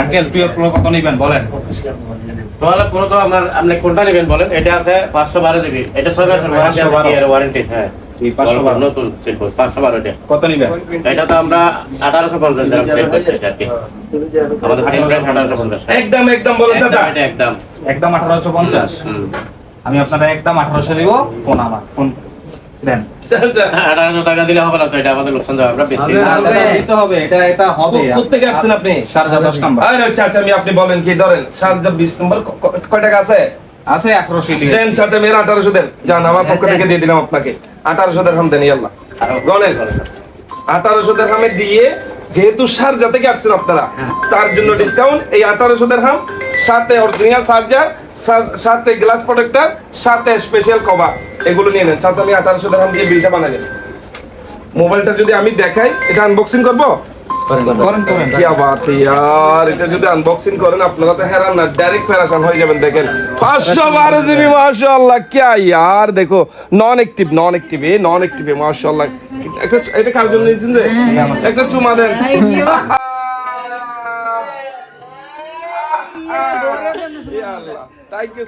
Uncle pro কত নেবেন বলেন। তাহলে পুরো তো আমার আপনি কোনটা নেবেন বলেন? এটা আছে পাঁচশো বারো জিবি এটা ছয় মাসের ওয়ারেন্টি আছে 512 কি এর ওয়ারেন্টি হ্যাঁ। নতুন পাঁচশো বারো কত নেবেন? এটা তো আমরা আঠারোশো পঞ্চাশ গ্রাম সেল করতেছি আর কি। আমাদের সেল প্রাইস আঠারোশো পঞ্চাশ। একদম একদম বলেন এটা একদম। একদম আঠারোশো পঞ্চাশ। আমি আপনারা একদম আঠারোশো দিব ফোন আমার ফোন দেন। আঠারোশো টাকা দিলে হবে না তো এটা আমাদের লোকসান যাবে আমরা বেশি আরে, না, দাদা, দিতে হবে এটা এটা হবে। কো- আসছেন আপনি। সারজা দশ নাম্বার। আরে চাচা আমি আপনি বলেন কি ধরেন শারজা বিশ নম্বর ক- ক- কয় টাকা আছে? আছে আঠারোশো দেন চাচা মেয়ের আঠারোশো দেন। যান আমার পক্ষ থেকে দিয়ে দিলাম আপনাকে। আঠারোশো দেড়হাম দেন ইয়াল্লা গণেন আঠারোশো দেড়হামে দিয়ে যেহেতু শারজা থেকে আসছেন আপনারা তার জন্য ডিসকাউন্ট এই আঠারোশো দেড়হাম সাথে অরিজিনাল চার্জার সাথে গ্লাস প্রোটেক্টর সাথে স্পেশাল কভার এগুলো নিয়ে নেন। চাচা আমি আঠারোশো টাকা দিয়ে বিলটা বানাই মোবাইলটা যদি আমি দেখাই এটা আনবক্সিং করব? এটা যদি আনবক্সিং করেন হেরান ডাইরেক্ট হয়ে যাবেন দেখেন। দেখো নন নন নন এটা নিয়েছেন যে? একটা চুমা দেন। Thank you